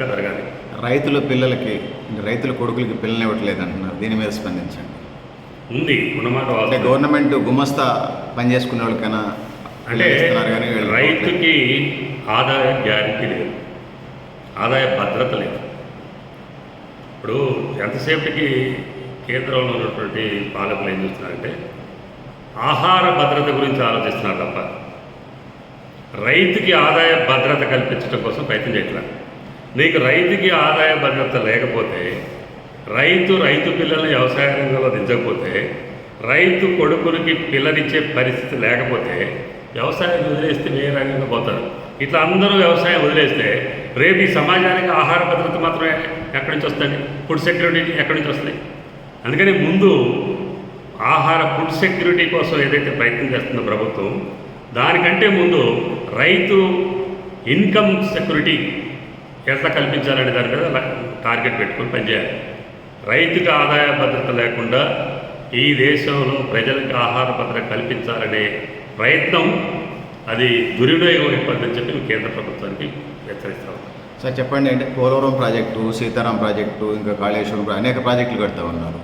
జరగాలి రైతుల పిల్లలకి రైతుల కొడుకులకి పిల్లలు ఇవ్వట్లేదు అంటున్నారు. దీని మీద స్పందించండి. ఉంది ఉన్నమాట అంటే. గవర్నమెంట్ గుమస్తా పని చేసుకునే వాళ్ళకైనా అంటే. రైతుకి ఆదాయ గ్యారంటీ లేదు. ఆదాయ భద్రత లేదు. ఇప్పుడు ఎంతసేపటికి కేంద్రంలో ఉన్నటువంటి పాలకులు ఏం చూస్తున్నారంటే ఆహార భద్రత గురించి ఆలోచిస్తున్నారు తప్ప రైతుకి ఆదాయ భద్రత కల్పించడం కోసం ప్రయత్నం చేయట్లేదు నీకు రైతుకి ఆదాయ భద్రత లేకపోతే రైతు రైతు పిల్లల్ని వ్యవసాయ రంగంలో దించకపోతే రైతు కొడుకులకి పిల్లనిచ్చే పరిస్థితి లేకపోతే వ్యవసాయం వదిలేస్తే ఏ రంగంగా పోతారు? ఇట్లా అందరూ వ్యవసాయం వదిలేస్తే రేపు ఈ సమాజానికి ఆహార భద్రత మాత్రమే ఎక్కడి నుంచి వస్తుంది? ఫుడ్ సెక్యూరిటీ ఎక్కడి నుంచి వస్తుంది? అందుకని ముందు ఆహార ఫుడ్ సెక్యూరిటీ కోసం ఏదైతే ప్రయత్నం చేస్తుందో ప్రభుత్వం దానికంటే ముందు రైతు ఇన్కమ్ సెక్యూరిటీ ఎట్లా కల్పించాలనే దాని మీద టార్గెట్ పెట్టుకొని పనిచేయాలి. రైతుకి ఆదాయ భద్రత లేకుండా ఈ దేశంలో ప్రజలకు ఆహార భద్రత కల్పించాలనే ప్రయత్నం అది దుర్వినియోగం అయిపోతుందని చెప్పి కేంద్ర ప్రభుత్వానికి హెచ్చరిస్తాం సార్ చెప్పండి అంటే పోలవరం ప్రాజెక్టు సీతారాం ప్రాజెక్టు ఇంకా కాళేశ్వరం అనేక ప్రాజెక్టులు కడతా ఉన్నారు.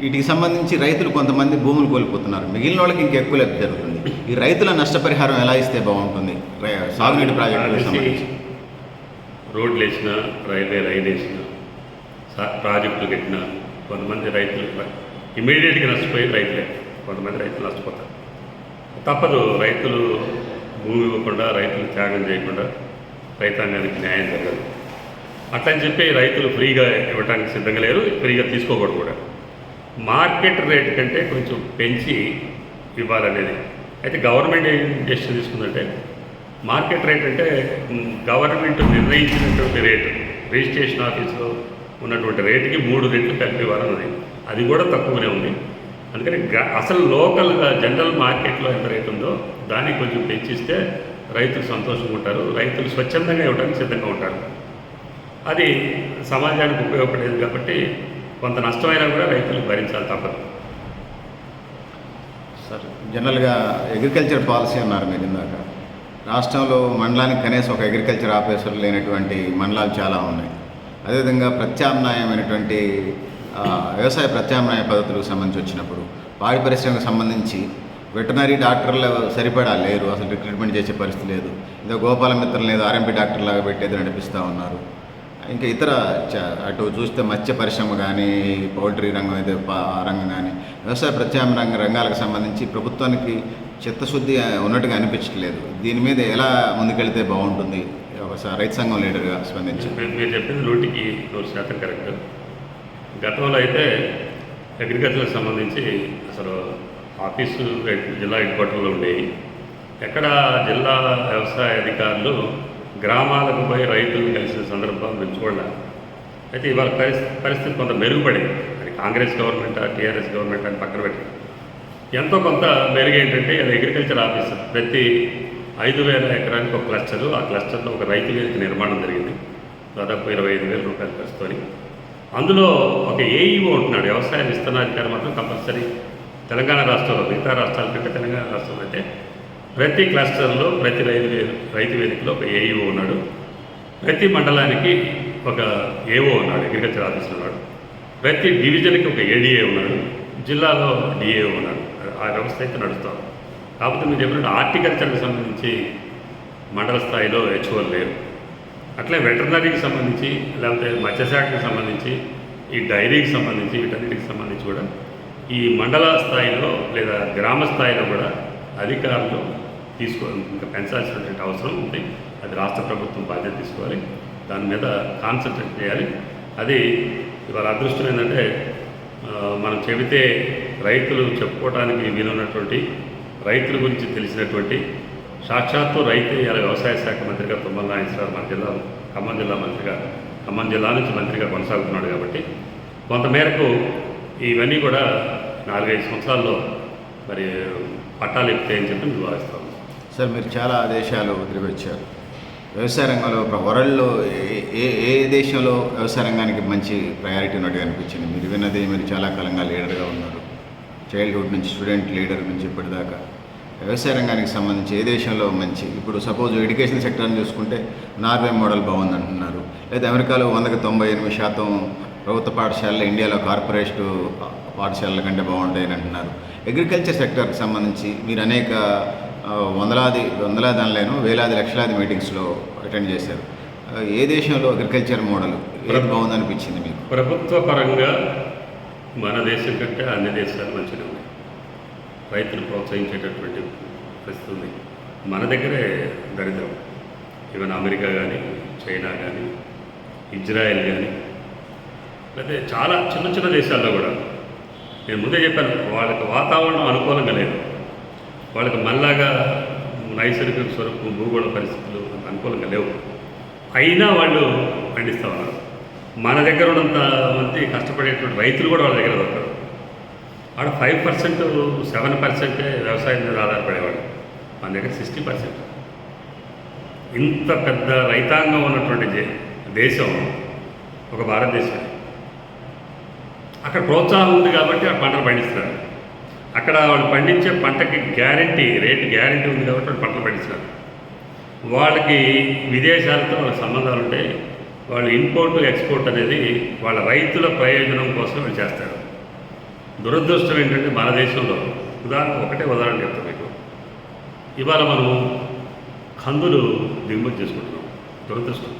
వీటికి సంబంధించి రైతులు కొంతమంది భూములు కోల్పోతున్నారు. మిగిలిన వాళ్ళకి ఇంకెక్కువ లబ్ధి జరుగుతుంది. ఈ రైతుల నష్టపరిహారం ఎలా ఇస్తే బాగుంటుంది? సాగునీటి సంబంధించి. రోడ్లు వేసిన రైల్వే లైన్ వేసిన సా- ప్రాజెక్టులు కట్టిన కొంతమంది రైతులు ఇమీడియట్గా నష్టపోయి రైతులే. కొంతమంది రైతులు నష్టపోతారు. తప్పదు. రైతులు భూమి ఇవ్వకుండా రైతులు త్యాగం చేయకుండా రైతాంగానికి న్యాయం జరగదు అట్లని చెప్పి రైతులు ఫ్రీగా ఇవ్వడానికి సిద్ధంగా లేరు. ఫ్రీగా తీసుకోకూడదు కూడా. మార్కెట్ రేట్ కంటే కొంచెం పెంచి ఇవ్వాలనేది. అయితే గవర్నమెంట్ ఏం డెసిషన్ తీసుకుందంటే మార్కెట్ రేట్ అంటే గవర్నమెంట్ నిర్ణయించినటువంటి రేటు రిజిస్ట్రేషన్ ఆఫీస్లో ఉన్నటువంటి రేటుకి మూడు రెట్లు కలిపి ఇవ్వాలన్నది అది. కూడా తక్కువనే ఉంది. అందుకని గ- అసలు లోకల్గా జనరల్ మార్కెట్లో ఎంత రేటు ఉందో దానికి కొంచెం పెంచిస్తే రైతులు సంతోషంగా ఉంటారు రైతులు స్వచ్ఛందంగా ఇవ్వడానికి సిద్ధంగా ఉంటారు. అది సమాజానికి ఉపయోగపడేది కాబట్టి కొంత నష్టమైనా కూడా రైతులు భరించాలి తప్పదు. సార్ జనరల్గా అగ్రికల్చర్ పాలసీ అన్నారు మీరు ఇందాక. రాష్ట్రంలో మండలానికి కనీసం ఒక అగ్రికల్చర్ ఆఫీసర్ లేనటువంటి మండలాలు చాలా ఉన్నాయి. అదేవిధంగా ప్రత్యామ్నాయమైనటువంటి వ్యవసాయ ప్రత్యామ్నాయ పద్ధతులకు సంబంధించి వచ్చినప్పుడు పాడి పరిశ్రమకు సంబంధించి వెటనరీ డాక్టర్లు సరిపడా లేరు. అసలు రిక్రూట్మెంట్ చేసే పరిస్థితి లేదు. ఇదో గోపాల మిత్రులు లేదు ఆర్ఎంపీ డాక్టర్ లాగా పెట్టేది నడిపిస్తూ ఉన్నారు. ఇంకా ఇతర చ- అటు చూస్తే మత్స్య పరిశ్రమ కానీ పౌల్ట్రీ రంగం అయితే రంగం కానీ వ్యవసాయ ప్రత్యామ్నాయ రంగాలకు సంబంధించి ప్రభుత్వానికి చిత్తశుద్ధి ఉన్నట్టుగా అనిపించట్లేదు. దీని మీద ఎలా ముందుకెళ్తే బాగుంటుంది? ఒకసారి రైతు సంఘం లీడర్గా స్పందించి. మీరు మీరు చెప్పింది నూటికి నూరు శాతం కరెక్ట్. గతంలో అయితే అగ్రికల్చర్కి సంబంధించి అసలు ఆఫీసు జిల్లా హెడ్ క్వార్టర్లో ఉండేవి. ఎక్కడ జిల్లా వ్యవసాయ అధికారులు గ్రామాలకు పోయి రైతులను కలిసిన సందర్భం మేము చూడాలి. అయితే ఇవాళ పరిస్థితి పరిస్థితి కొంత మెరుగుపడింది. అది కాంగ్రెస్ గవర్నమెంట్ టీఆర్ఎస్ గవర్నమెంట్ అని పక్కన పెట్టి. ఎంతో కొంత మెరుగు ఏంటంటే అది అగ్రికల్చర్ ఆఫీసర్ ప్రతి ఐదు వేల ఎకరానికి ఒక క్లస్టరు ఆ క్లస్టర్లో ఒక రైతు వేదిక నిర్మాణం జరిగింది. దాదాపు ఇరవై ఐదు వేల రూపాయలు ఖర్చుతోని. అందులో ఒక ఏఈఓ ఉంటున్నాడు. వ్యవసాయ విస్తరణాధికారి మాత్రం కంపల్సరీ తెలంగాణ రాష్ట్రంలో మిగతా రాష్ట్రాల కంటే తెలంగాణ రాష్ట్రంలో అయితే ప్రతి క్లస్టర్లో ప్రతి రైతు రైతు వేదికలో ఒక ఏఈఓ ఉన్నాడు. ప్రతి మండలానికి ఒక ఏఓ ఉన్నాడు అగ్రికల్చర్ ఆఫీసర్ ఉన్నాడు. ప్రతి డివిజన్కి ఒక ఏడీఏ ఉన్నాడు. జిల్లాలో డిఏ ఉన్నాడు. ఆ వ్యవస్థ అయితే నడుస్తాం. కాకపోతే మీరు చెప్పినట్టు హార్టికల్చర్కి సంబంధించి మండల స్థాయిలో హెచ్ఓలు లేరు. అట్లే వెటర్నరీకి సంబంధించి లేకపోతే మత్స్యశాఖకి సంబంధించి ఈ డైరీకి సంబంధించి వీటన్నిటికి సంబంధించి కూడా ఈ మండల స్థాయిలో లేదా గ్రామ స్థాయిలో కూడా అధికారులు తీసుకో ఇంకా పెంచాల్సినటువంటి అవసరం ఉంది. అది రాష్ట్ర ప్రభుత్వం బాధ్యత తీసుకోవాలి. దాని మీద కాన్సన్ట్రేట్ చేయాలి. అది ఇవాళ అదృష్టం ఏంటంటే మనం చెబితే రైతులు చెప్పుకోవడానికి వీలున్నటువంటి రైతుల గురించి తెలిసినటువంటి సాక్షాత్తు రైతు ఇలా వ్యవసాయ శాఖ మంత్రిగా తుమ్మల నాగేశ్వరరావు మన జిల్లా ఖమ్మం జిల్లా మంత్రిగా ఖమ్మం జిల్లా నుంచి మంత్రిగా కొనసాగుతున్నాడు కాబట్టి కొంతమేరకు ఇవన్నీ కూడా నాలుగైదు సంవత్సరాల్లో మరి పట్టాలు ఎక్కుతాయని చెప్పి మేము భావిస్తాం సార్ మీరు చాలా దేశాలు తిరిగి వ్యవసాయ రంగంలో ఒక వరల్డ్లో ఏ ఏ ఏ దేశంలో వ్యవసాయ రంగానికి మంచి ప్రయారిటీ ఉన్నట్టుగా అనిపించింది? మీరు విన్నది మీరు చాలా కాలంగా లీడర్గా ఉన్నారు. చైల్డ్హుడ్ నుంచి స్టూడెంట్ లీడర్ నుంచి ఇప్పటిదాకా. వ్యవసాయ రంగానికి సంబంధించి ఏ దేశంలో మంచి? ఇప్పుడు సపోజ్ ఎడ్యుకేషన్ సెక్టర్ని చూసుకుంటే నార్వే మోడల్ బాగుంది అంటున్నారు లేదా అమెరికాలో వందకి తొంభై ఎనిమిది శాతం ప్రభుత్వ పాఠశాలలు ఇండియాలో కార్పొరేట్ పాఠశాలల కంటే బాగుంటాయని అంటున్నారు. అగ్రికల్చర్ సెక్టర్కి సంబంధించి మీరు అనేక వందలాది వందలాది అనలేను వేలాది లక్షలాది మీటింగ్స్లో అటెండ్ చేశారు. ఏ దేశంలో అగ్రికల్చర్ మోడల్ ఏది బాగుందనిపించింది మీకు? ప్రభుత్వ పరంగా మన దేశం కంటే అన్ని దేశాలు మంచిగా ఉన్నాయి. రైతులు ప్రోత్సహించేటటువంటి పరిస్థితి ఉంది. మన దగ్గరే దరిద్రం. ఈవెన్ అమెరికా కానీ చైనా కానీ ఇజ్రాయెల్ కానీ లేకపోతే చాలా చిన్న చిన్న దేశాల్లో కూడా నేను ముందే చెప్పాను వాళ్ళకి వాతావరణం అనుకూలంగా లేదు. వాళ్ళకి మళ్ళాగా నైసర్గిక స్వరూపం భూగోళ పరిస్థితులు అంత అనుకూలంగా లేవు. అయినా వాళ్ళు పండిస్తూ ఉన్నారు. మన దగ్గర ఉన్నంత మంది కష్టపడేటువంటి రైతులు కూడా వాళ్ళ దగ్గర దొరకరు. వాడు ఫైవ్ పర్సెంట్ సెవెన్ పర్సెంటే వ్యవసాయం మీద ఆధారపడేవాడు మన దగ్గర సిక్స్టీ పర్సెంట్. ఇంత పెద్ద రైతాంగం ఉన్నటువంటి దే- దేశం ఒక భారతదేశం అక్కడ ప్రోత్సాహం ఉంది కాబట్టి ఆ పంటలు పండిస్తారు అక్కడ వాళ్ళు పండించే పంటకి గ్యారంటీ రేటు గ్యారంటీ ఉంది కాబట్టి వాళ్ళు పంటలు పండిస్తారు వాళ్ళకి విదేశాలతో వాళ్ళ సంబంధాలు ఉంటాయి వాళ్ళు ఇంపోర్ట్ ఎక్స్పోర్ట్ అనేది వాళ్ళ రైతుల ప్రయోజనం కోసం చేస్తారు. దురదృష్టం ఏంటంటే మన దేశంలో ఉదాహరణ ఒకటే ఉదాహరణ చెప్తాను మీకు. ఇవాళ మనం కందులు దిగుమతి చేసుకుంటున్నాం. దురదృష్టం.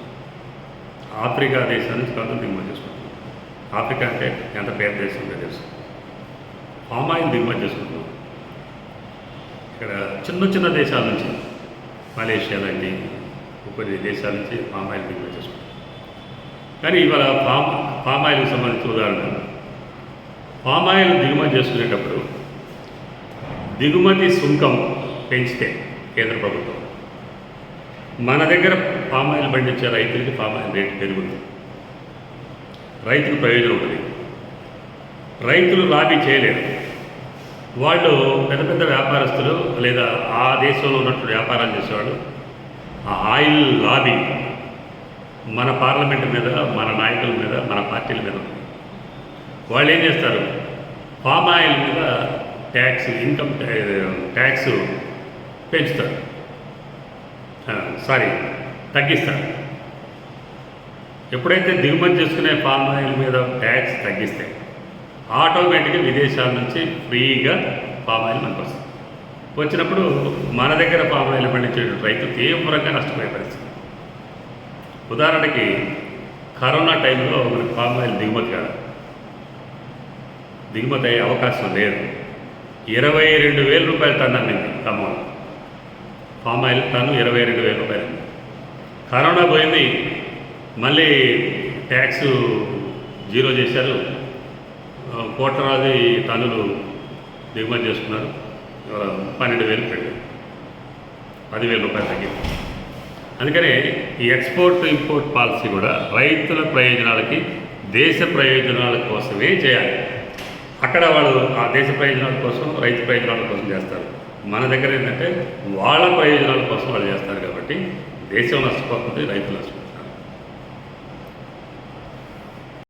ఆఫ్రికా దేశం నుంచి కందులు దిగుమతి చేసుకుంటున్నాం. ఆఫ్రికా అంటే ఎంత పేద దేశం తెలుసు. పామ్ ఆయిల్ దిగుమతి చేసుకుంటున్నాం. ఇక్కడ చిన్న చిన్న దేశాల నుంచి మలేషియా లాంటి కొన్ని దేశాల నుంచి పామ్ ఆయిల్ దిగుమతి చేసుకుంటాం కానీ ఇవాళ పామ్ పామ్ ఆయిల్కి సంబంధించిన ఉదాహరణ. పామ్ ఆయిల్ దిగుమతి చేసుకునేటప్పుడు దిగుమతి సుంకం పెంచితే కేంద్ర ప్రభుత్వం. మన దగ్గర పామ్ ఆయిల్ పండించే రైతులకి పామ్ ఆయిల్ రేటు పెరుగుతుంది. రైతుకు ప్రయోజనం ఉంటుంది. రైతులు లాబీ చేయలేరు. వాళ్ళు పెద్ద పెద్ద వ్యాపారస్తులు లేదా ఆ దేశంలో ఉన్నట్టు వ్యాపారాలు చేసేవాళ్ళు. ఆ ఆయిల్ లాబీ మన పార్లమెంట్ మీద మన నాయకుల మీద మన పార్టీల మీద. వాళ్ళు ఏం చేస్తారు? పామ్ ఆయిల్ మీద ట్యాక్స్ ఇన్కమ్ ట్యాక్స్ పెంచుతారు. సారీ తగ్గిస్తారు. ఎప్పుడైతే దిగుమతి చేసుకునే పామ్ ఆయిల్ మీద ట్యాక్స్ తగ్గిస్తే ఆటోమేటిక్గా విదేశాల నుంచి ఫ్రీగా పామ్ ఆయిల్ మనకు వస్తుంది వచ్చినప్పుడు మన దగ్గర పామ్ ఆయిల్ పండించే రైతు తీవ్రంగా నష్టపోయే పరిస్థితి. ఉదాహరణకి కరోనా టైంలో మనకి పామ్ ఆయిల్ దిగుమతి కాదు. దిగుమతి అయ్యే అవకాశం లేదు. ఇరవై రెండు వేల రూపాయలు టన్ అమ్మింది ఖమ్మంలో పామ్. ఆయిల్ టన్ను ఇరవై రెండు వేల రూపాయలు కరోనా పోయింది మళ్ళీ ట్యాక్స్ జీరో చేశారు. ఆ, తనులు టన్నులు దిగుమతి చేసుకున్నారు. పన్నెండు వేలు పెట్టారు పదివేల రూపాయలు తగ్గింది. అందుకనే ఈ ఎక్స్పోర్ట్ ఇంపోర్ట్ పాలసీ కూడా రైతుల ప్రయోజనాలకి దేశ ప్రయోజనాల కోసమే చేయాలి. అక్కడ వాళ్ళు ఆ దేశ ప్రయోజనాల కోసం రైతు ప్రయోజనాల కోసం చేస్తారు. మన దగ్గర ఏంటంటే వాళ్ళ ప్రయోజనాల కోసం వాళ్ళు చేస్తారు కాబట్టి దేశం నష్టపోతుంది రైతులు నష్టపోతుంది